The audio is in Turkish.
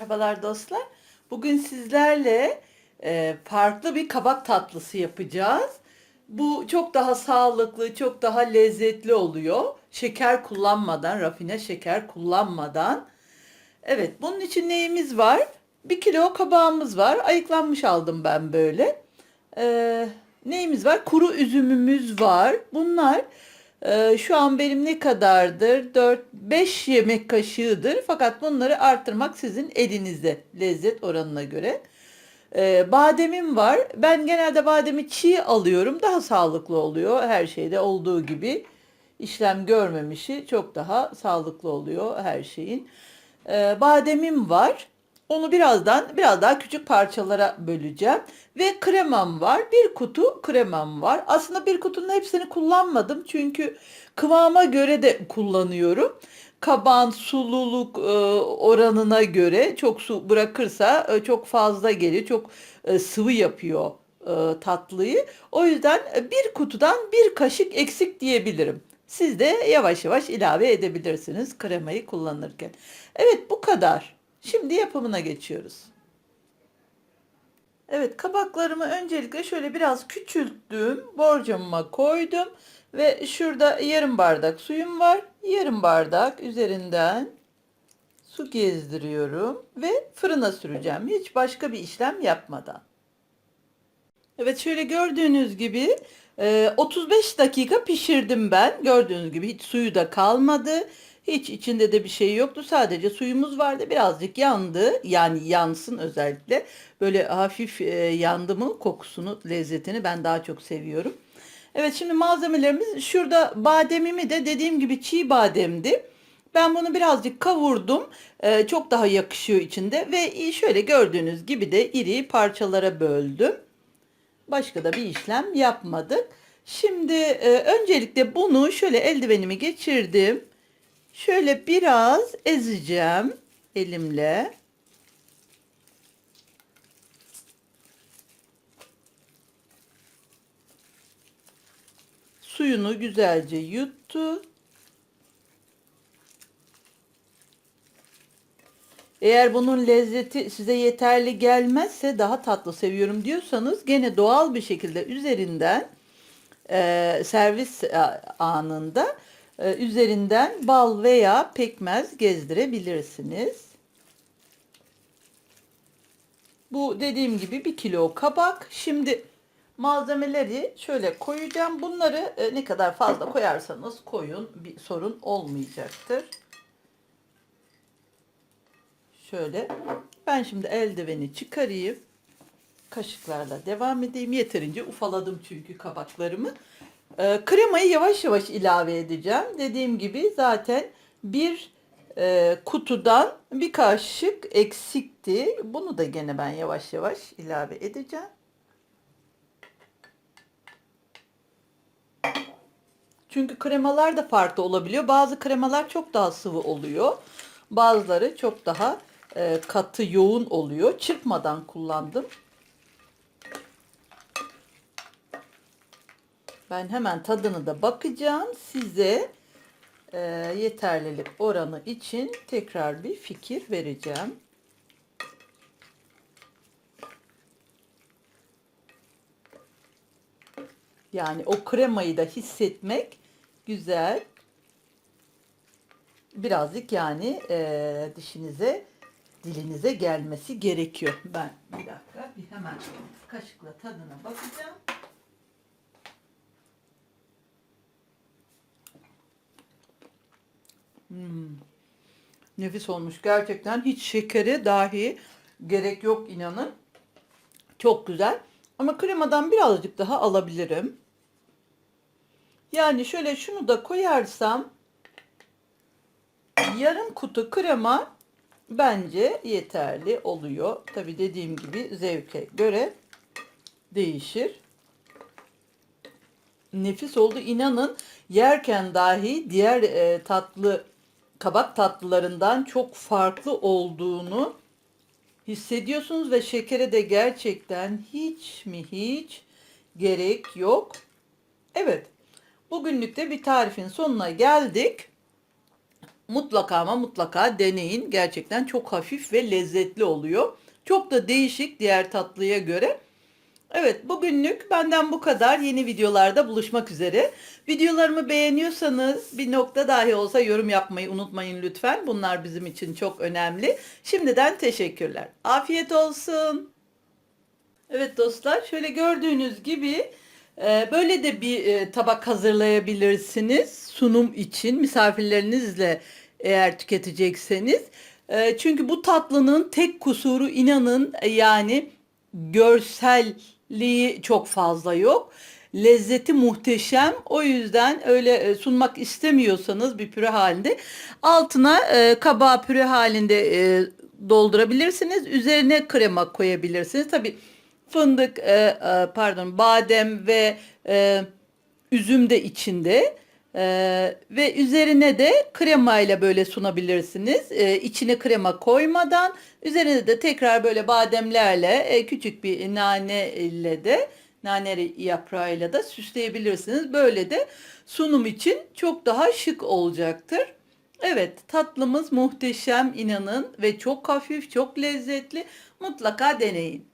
Merhabalar dostlar. Bugün sizlerle e, farklı bir kabak tatlısı yapacağız. Bu çok daha sağlıklı, çok daha lezzetli oluyor. Şeker kullanmadan, rafine şeker kullanmadan. Evet, bunun için neyimiz var? Bir kilo kabağımız var. Ayıklanmış aldım ben böyle. E, neyimiz var? Kuru üzümümüz var. Bunlar e, şu an benim ne kadardır? 4-5 yemek kaşığıdır. Fakat bunları arttırmak sizin elinizde lezzet oranına göre. E, bademim var. Ben genelde bademi çiğ alıyorum. Daha sağlıklı oluyor. Her şeyde olduğu gibi. işlem görmemişi çok daha sağlıklı oluyor her şeyin. E, bademim var. Onu birazdan biraz daha küçük parçalara böleceğim. Ve kremam var. Bir kutu kremam var. Aslında bir kutunun hepsini kullanmadım. Çünkü kıvama göre de kullanıyorum. Kabağın sululuk e, oranına göre çok su bırakırsa e, çok fazla geliyor. Çok e, sıvı yapıyor tatlıyı. O yüzden bir kutudan bir kaşık eksik diyebilirim. Siz de yavaş yavaş ilave edebilirsiniz kremayı kullanırken. Evet bu kadar. Şimdi yapımına geçiyoruz. Evet kabaklarımı öncelikle şöyle biraz küçülttüm. Borcamıma koydum. Ve şurada yarım bardak suyum var. Yarım bardak üzerinden su gezdiriyorum. Ve fırına süreceğim. Hiç başka bir işlem yapmadan. Evet şöyle gördüğünüz gibi e, 35 dakika pişirdim ben. Gördüğünüz gibi hiç suyu da kalmadı. Hiç içinde de bir şey yoktu. Sadece suyumuz vardı. Birazcık yandı. Yani yansın özellikle. Böyle hafif e, yandı mı kokusunu, lezzetini ben daha çok seviyorum. Evet şimdi malzemelerimiz şurada bademimi de dediğim gibi çiğ bademdi. Ben bunu birazcık kavurdum. E, çok daha yakışıyor içinde ve şöyle gördüğünüz gibi de iri parçalara böldüm. Başka da bir işlem yapmadık. Şimdi e, öncelikle bunu şöyle eldivenimi geçirdim. Şöyle biraz ezeceğim elimle. Suyunu güzelce yuttu. Eğer bunun lezzeti size yeterli gelmezse daha tatlı seviyorum diyorsanız gene doğal bir şekilde üzerinden e, servis anında üzerinden bal veya pekmez gezdirebilirsiniz. Bu dediğim gibi bir kilo kabak. Şimdi malzemeleri şöyle koyacağım. Bunları e, ne kadar fazla koyarsanız koyun bir sorun olmayacaktır. Şöyle ben şimdi eldiveni çıkarayım. Kaşıklarla devam edeyim. Yeterince ufaladım çünkü kabaklarımı. E, kremayı yavaş yavaş ilave edeceğim. Dediğim gibi zaten bir e, kutudan bir kaşık eksikti. Bunu da gene ben yavaş yavaş ilave edeceğim. Çünkü kremalar da farklı olabiliyor. Bazı kremalar çok daha sıvı oluyor. Bazıları çok daha e, katı, yoğun oluyor. Çırpmadan kullandım. Ben hemen tadını da bakacağım. Size e, yeterlilik oranı için tekrar bir fikir vereceğim. Yani o kremayı da hissetmek güzel. Birazcık yani e, dişinize, dilinize gelmesi gerekiyor. Ben bir dakika bir hemen kaşıkla tadına bakacağım. Hmm. Nefis olmuş gerçekten. Hiç şekeri dahi gerek yok inanın. Çok güzel. Ama kremadan birazcık daha alabilirim. Yani şöyle şunu da koyarsam yarım kutu krema bence yeterli oluyor. Tabi dediğim gibi zevke göre değişir. Nefis oldu. İnanın yerken dahi diğer e, tatlı kabak tatlılarından çok farklı olduğunu hissediyorsunuz ve şekere de gerçekten hiç mi hiç gerek yok. Evet. Bugünlük de bir tarifin sonuna geldik. Mutlaka ama mutlaka deneyin. Gerçekten çok hafif ve lezzetli oluyor. Çok da değişik diğer tatlıya göre. Evet bugünlük benden bu kadar. Yeni videolarda buluşmak üzere. Videolarımı beğeniyorsanız bir nokta dahi olsa yorum yapmayı unutmayın lütfen. Bunlar bizim için çok önemli. Şimdiden teşekkürler. Afiyet olsun. Evet dostlar şöyle gördüğünüz gibi e, böyle de bir e, tabak hazırlayabilirsiniz sunum için misafirlerinizle eğer tüketecekseniz. E, Çünkü bu tatlının tek kusuru inanın yani görselliği çok fazla yok. Lezzeti muhteşem. O yüzden öyle e, sunmak istemiyorsanız bir püre halinde altına e, kabağı püre halinde e, doldurabilirsiniz. Üzerine krema koyabilirsiniz. Tabii fındık, e, e, pardon, badem ve e, üzüm de içinde. E, ve üzerine de krema ile böyle sunabilirsiniz. E, içine krema koymadan üzerine de tekrar böyle bademlerle e, küçük bir nane ile de nane yaprağıyla da süsleyebilirsiniz. Böyle de sunum için çok daha şık olacaktır. Evet, tatlımız muhteşem inanın ve çok hafif, çok lezzetli. Mutlaka deneyin.